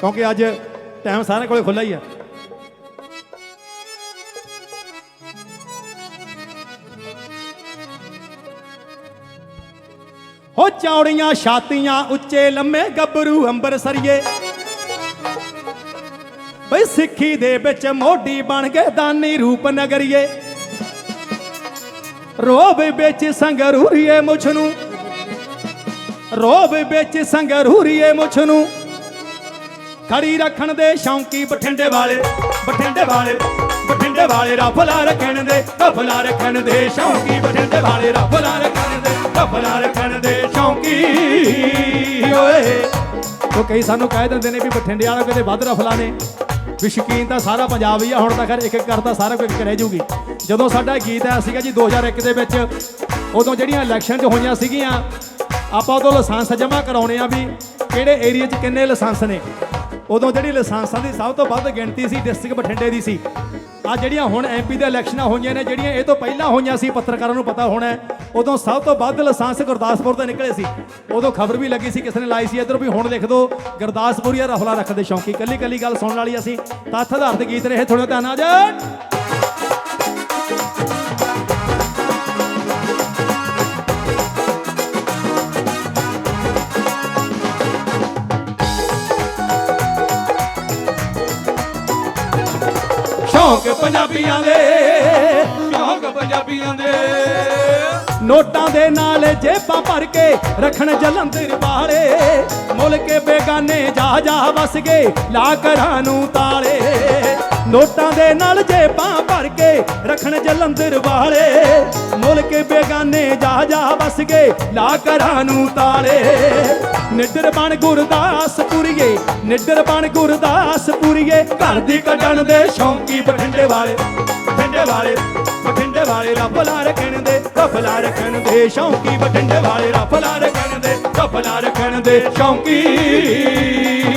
ਕਿਉਂਕਿ ਅੱਜ ਟਾਈਮ ਸਾਰਿਆਂ ਕੋਲੇ ਖੁੱਲਾ ਹੀ ਆ। ਹੋ ਚੌੜੀਆਂ ਛਾਤੀਆਂ ਉੱਚੇ ਲੰਮੇ ਗੱਭਰੂ ਅੰਬਰਸਰੀਏ। ਬਈ ਸਿੱਖੀ ਦੇ ਵਿੱਚ ਮੋਢੀ ਬਣ ਗਏ ਦਾਨੀ ਰੂਪ ਨਗਰੀਏ। ਰੋਬ ਵਿੱਚ ਸੰਗਰੂਰੀਏ ਮੁਛ ਨੂੰ। ਰੋਬ ਵਿੱਚ ਸੰਗਰੂਰੀਏ ਮੁਛ ਨੂੰ। ਖੜੀ ਰੱਖਣ ਦੇ ਸ਼ੌਂਕੀ ਬਠਿੰਡੇ ਵਾਲੇ ਬਠਿੰਡੇ ਵਾਲੇ ਬਠਿੰਡੇ ਵਾਲੇ ਰਫਲਾ ਰੱਖਣ ਦੇ, ਰਫਲਾ ਰੱਖਣ ਦੇ ਸ਼ੌਂਕੀ ਬਠਿੰਡੇ ਵਾਲੇ, ਰਫਲਾ ਰੱਖਣ ਦੇ, ਰਫਲਾ ਰੱਖਣ ਦੇ ਸ਼ੌਂਕੀ। ਓਏ, ਉਹ ਕਈ ਸਾਨੂੰ ਕਹਿ ਦਿੰਦੇ ਨੇ ਵੀ ਬਠਿੰਡੇ ਵਾਲਾ ਕਿਤੇ ਵੱਧ ਰਫਲਾ ਨੇ। ਵੀ ਸ਼ੌਕੀਨ ਤਾਂ ਸਾਰਾ ਪੰਜਾਬ ਹੀ ਆ, ਹੁਣ ਤਾਂ ਖੈਰ ਇੱਕ ਇੱਕ ਕਰਦਾ ਸਾਰਾ ਕੁਝ ਰਹਿ ਜੂਗੀ। ਜਦੋਂ ਸਾਡਾ ਗੀਤ ਆਇਆ ਸੀਗਾ ਜੀ 2001 ਦੇ ਵਿੱਚ, ਉਦੋਂ ਜਿਹੜੀਆਂ ਇਲੈਕਸ਼ਨ 'ਚ ਹੋਈਆਂ ਸੀਗੀਆਂ, ਆਪਾਂ ਉਦੋਂ ਲਾਇਸੈਂਸ ਜਮ੍ਹਾਂ ਕਰਾਉਣੇ ਆ ਵੀ ਕਿਹੜੇ ਏਰੀਆ 'ਚ ਕਿੰਨੇ ਲਾਇਸੈਂਸ ਨੇ। ਉਦੋਂ ਜਿਹੜੀ ਲਾਇਸੈਂਸਾਂ ਦੀ ਸਭ ਤੋਂ ਵੱਧ ਗਿਣਤੀ ਸੀ, ਡਿਸਟ੍ਰਿਕਟ ਬਠਿੰਡੇ ਦੀ ਸੀ। ਆ ਜਿਹੜੀਆਂ ਹੁਣ ਐਮਪੀ ਦੇ ਇਲੈਕਸ਼ਨਾਂ ਹੋਈਆਂ ਨੇ, ਜਿਹੜੀਆਂ ਇਹ ਤੋਂ ਪਹਿਲਾਂ ਹੋਈਆਂ ਸੀ, ਪੱਤਰਕਾਰਾਂ ਨੂੰ ਪਤਾ ਹੋਣਾ ਉਦੋਂ ਸਭ ਤੋਂ ਵੱਧ ਲਾਇਸੈਂਸ ਗੁਰਦਾਸਪੁਰ ਤੋਂ ਨਿਕਲੇ ਸੀ। ਉਦੋਂ ਖਬਰ ਵੀ ਲੱਗੀ ਸੀ, ਕਿਸੇ ਨੇ ਲਾਈ ਸੀ, ਇੱਧਰ ਵੀ ਹੁਣ ਲਿਖ ਦਿਓ ਗੁਰਦਾਸਪੁਰੀਆ ਰਫਲਾ ਰੱਖਦੇ ਸ਼ੌਂਕੀ। ਕੱਲੀ ਕੱਲੀ ਗੱਲ ਸੁਣਨ ਵਾਲੀ ਅਸੀਂ, ਤੱਥ ਆਧਾਰਿਤ ਗੀਤ ਰਹੇ ਥੋੜਾ ਧਿਆਨ ਆ ਜਾ ਸ਼ੌਂਕ ਪੰਜਾਬੀਆਂ ਦੇ ਸ਼ੌਂਕ ਪੰਜਾਬੀਆਂ ਦੇ। ਨੋਟਾਂ ਦੇ ਨਾਲ ਜੇਬਾਂ ਭਰ ਕੇ ਰੱਖਣ ਜਲੰਧਰ ਵਾਲੇ ਮੁਲਕੇ ਬੇਗਾਨੇ ਜਾ ਜਾ ਵਸ ਗਏ ਲਾ ਘਰਾਂ ਨੂੰ ਤਾਲੇ। ਨੋਟਾਂ ਦੇ ਨਾਲ ਜੇਬਾਂ ਰੱਖਣ ਜਲੰਧਰ ਵਾਲੇ ਮੁਲਕੇ ਬੇਗਾਨੇ ਜਾ ਜਾ ਵਸ ਗਏ, ਲਾ ਘਰਾਂ ਨੂੰ ਤਾਲੇ। ਨਿੱਡਰ ਬਣ ਗੁਰਦਾਸਪੁਰੀਏ, ਨਿੱਡਰ ਬਣ ਗੁਰਦਾਸਪੁਰੀਏ, ਘਰ ਦੀ ਕੱਢਣ ਦੇ ਸ਼ੌਂਕੀ ਬਠਿੰਡੇ ਵਾਲੇ। ਬਠਿੰਡੇ ਵਾਲੇ ਬਠਿੰਡੇ ਵਾਲੇ ਰਫਲਾ ਰੱਖਣ ਦੇ ਰਫਲਾ ਰੱਖਣ ਦੇ ਸ਼ੌਂਕੀ ਬਠਿੰਡੇ ਵਾਲੇ। ਰਫਲਾ ਰੱਖਣ ਦੇ ਰਫਲਾ ਰੱਖਣ ਦੇ ਸ਼ੌਂਕੀ,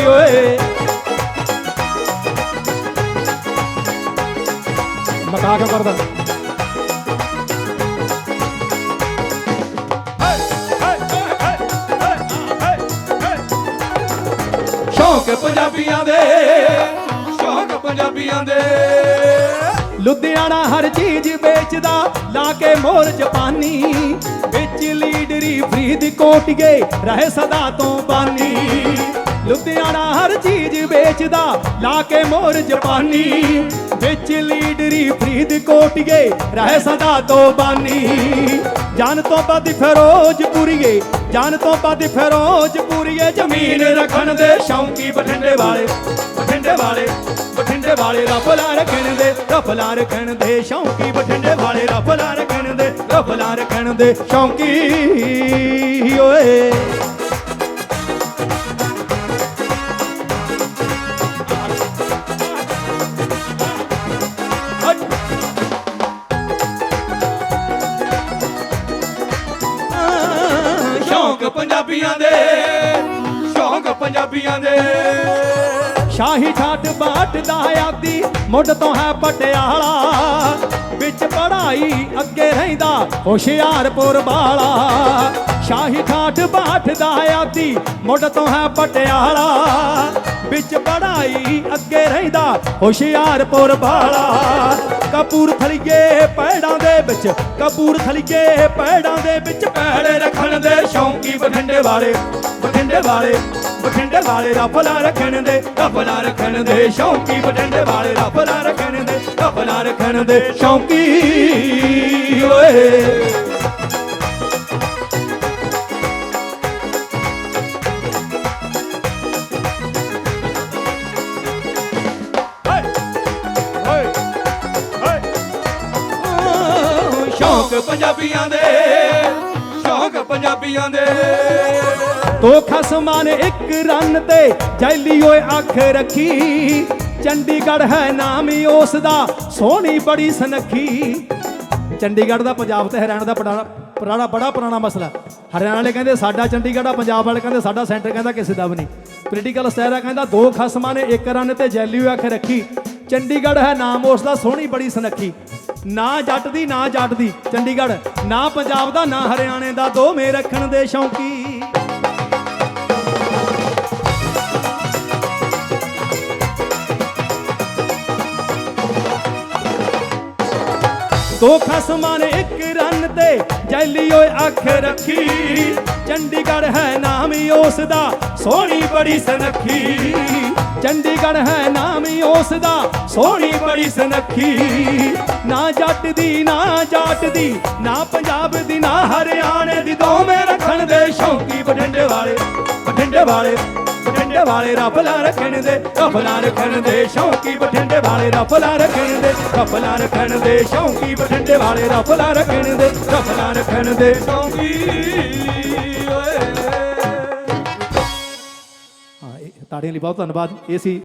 ਓਏ। ਕਿਉਂ ਕਰਦਾ। ਸ਼ੌਂਕ ਪੰਜਾਬੀਆਂ ਦੇ ਸ਼ੌਂਕ ਪੰਜਾਬੀਆਂ ਦੇ। ਲੁਧਿਆਣਾ ਹਰ ਚੀਜ਼ ਵੇਚਦਾ ਲਾ ਕੇ ਮੋਰ ਜਪਾਨੀ। ਵਿੱਚ ਲੀਡਰੀ ਫਰੀਦਕੋਟ ਗਏ ਰਹੇ ਸਦਾ ਤੋਂ ਬਾਨੀ। ਲੁਧਿਆਣਾ ਹਰ ਚੀਜ਼ ਵੇਚਦਾ, ਲਾ ਕੇ ਮੋਰ ਜਪਾਨੀ। ਵਿੱਚ ਲੀਡਰੀ ਫਰੀਦਕੋਟ ਗਏ ਸਦਾ ਤੋਂ ਬਾਨੀ। ਜਾਨ ਤੋਂ ਵੱਧ ਫਿਰੋਜ਼ਪੁਰੀਏ, ਜਾਨ ਤੋਂ ਵੱਧ ਫਿਰੋਜ਼ਪੁਰੀਏ, ਜ਼ਮੀਨ ਰੱਖਣ ਦੇ ਸ਼ੌਂਕੀ ਬਠਿੰਡੇ ਵਾਲੇ ਬਠਿੰਡੇ ਵਾਲੇ ਬਠਿੰਡੇ ਵਾਲੇ ਰਫਲਾ ਰੱਖਣ ਦੇ ਰਫਲਾ ਰੱਖਣ ਦੇ ਸ਼ੌਂਕੀ ਬਠਿੰਡੇ ਵਾਲੇ ਰਫਲਾ ਰੱਖਣ ਦੇ ਰਫਲਾ ਰੱਖਣ ਦੇ ਸ਼ੌਂਕੀ। ਓਏ ਸ਼ੌਂਕ ਪੰਜਾਬੀਆਂ ਦੇ, ਸ਼ੌਂਕ ਪੰਜਾਬੀਆਂ ਦੇ। ਸ਼ਾਹੀ ਠਾਠ ਬਾਟ ਦਾ ਆਦੀ, ਮੁੱਢ ਤੋਂ ਹੈ ਪਟਿਆਲਾ। ਵਿੱਚ ਪੜਾਈ ਅੱਗੇ ਰਹਿੰਦਾ ਹੁਸ਼ਿਆਰਪੁਰ ਵਾਲਾ। ਸ਼ਾਹੀ ਠਾਠ ਬਾਟ ਦਾ ਆਦੀ, ਮੁੱਢ ਤੋਂ ਹੈ ਪਟਿਆਲਾ। ਵਿੱਚ ਪੜਾਈ ਅੱਗੇ ਰਹਿੰਦਾ ਹੁਸ਼ਿਆਰਪੁਰ ਵਾਲਾ। ਕਪੂਰ ਥਲੀਏ ਪੈੜਾਂ ਦੇ ਵਿੱਚ, ਕਪੂਰ ਕਪੂਰਥਲੀਏ ਪੈੜਾਂ ਦੇ ਵਿੱਚ ਪੈੜੇ ਰੱਖਣ ਦੇ ਸ਼ੌਂਕੀ ਬਠਿੰਡੇ ਵਾਲੇ ਬਠਿੰਡੇ ਵਾਲੇ ਬਠਿੰਡੇ ਵਾਲੇ ਰਫਲਾ ਰੱਖਣ ਦੇ ਰਫਲਾ ਰੱਖਣ ਦੇ ਸ਼ੌਂਕੀ ਬਠਿੰਡੇ ਵਾਲੇ ਰਫਲਾ ਰੱਖਣ ਦੇ ਰਫਲਾ ਰੱਖਣ ਦੇ ਸ਼ੌਂਕੀ, ਓਏ। ਸ਼ੌਂਕ ਪੰਜਾਬੀਆਂ ਦੇ, ਸ਼ੌਂਕ ਪੰਜਾਬੀਆਂ ਦੇ। ਤੋ ਖਸਮਾਂ ਨੇ ਇੱਕ ਰਨ ਤੇ ਜੈਲੀ ਓਏ ਅੱਖ ਰੱਖੀ। ਚੰਡੀਗੜ੍ਹ ਹੈ ਨਾਮ ਉਸ ਦਾ ਸੋਹਣੀ ਬੜੀ ਸਨੱਖੀ। ਚੰਡੀਗੜ੍ਹ ਦਾ ਪੰਜਾਬ ਤੇ ਹਰਿਆਣਾ ਦਾ ਪੁਰਾਣਾ ਪੁਰਾਣਾ ਬੜਾ ਪੁਰਾਣਾ ਮਸਲਾ। ਹਰਿਆਣਾ ਵਾਲੇ ਕਹਿੰਦੇ ਸਾਡਾ ਚੰਡੀਗੜ੍ਹ ਆ, ਪੰਜਾਬ ਵਾਲੇ ਕਹਿੰਦੇ ਸਾਡਾ ਸੈਂਟਰ ਕਹਿੰਦਾ ਕਿਸੇ ਦਾ ਵੀ ਨਹੀਂ। ਪੋਲੀਟੀਕਲ ਸਟਾਇਰਾ ਕਹਿੰਦਾ ਦੋ ਖਸਮਾਂ ਨੇ ਇੱਕ ਰਨ ਤੇ ਜੈਲੀ ਓਏ ਅੱਖ ਰੱਖੀ। ਚੰਡੀਗੜ੍ਹ ਹੈ ਨਾਮ ਉਸ ਦਾ ਸੋਹਣੀ ਬੜੀ ਸਨੱਖੀ। ਨਾ ਜੱਟ ਦੀ ਨਾ ਜੱਟ ਦੀ ਚੰਡੀਗੜ੍ਹ, ਨਾ ਪੰਜਾਬ ਦਾ, ਨਾ ਹਰਿਆਣੇ ਦਾ ਦੋਵੇਂ ਰੱਖਣ ਦੇ ਸ਼ੌਂਕੀ। ਦੋ ਖਸਮਾਂ ਨੇ ਇੱਕ ਰਨ ਤੇ ਜੈਲੀ ਓਏ ਅੱਖ ਰੱਖੀ। ਚੰਡੀਗੜ੍ਹ ਹੈ ਨਾਮ ਉਸ ਦਾ, ਸੋਹਣੀ ਬੜੀ ਸਨਖੀ। ਚੰਡੀਗੜ੍ਹ ਹੈ ਨਾਮ ਹੀ ਉਸ ਦਾ ਸੋਹਣੀ ਬੜੀ ਸਨੱਖੀ। ਨਾ ਜੱਟ ਦੀ ਨਾ ਜਾਟ ਦੀ ਨਾ ਪੰਜਾਬ ਦੀ ਨਾ ਹਰਿਆਣੇ ਦੀ ਦੋਵੇਂ ਰੱਖਣ ਦੇ ਸ਼ੌਂਕੀ ਬਠਿੰਡੇ ਵਾਲੇ ਬਠਿੰਡੇ ਵਾਲੇ ਬਠਿੰਡੇ ਵਾਲੇ ਰਫਲਾ ਰੱਖਣ ਦੇ ਰਫਲਾ ਰੱਖਣ ਦੇ ਸ਼ੌਂਕੀ ਬਠਿੰਡੇ ਵਾਲੇ ਰਫਲਾ ਰੱਖਣ ਦੇ ਰਫਲਾ ਰੱਖਣ ਦੇ ਸ਼ੌਂਕੀ ਬਠਿੰਡੇ ਵਾਲੇ ਰਫਲਾ ਰੱਖਣ ਦੇ ਰਫਲਾ ਰੱਖਣ ਦੇ ਸ਼ੌਂਕੀ। ਓਏ। ਤਾੜੀਆਂ ਲਈ ਬਹੁਤ ਧੰਨਵਾਦ। ਇਹ ਸੀ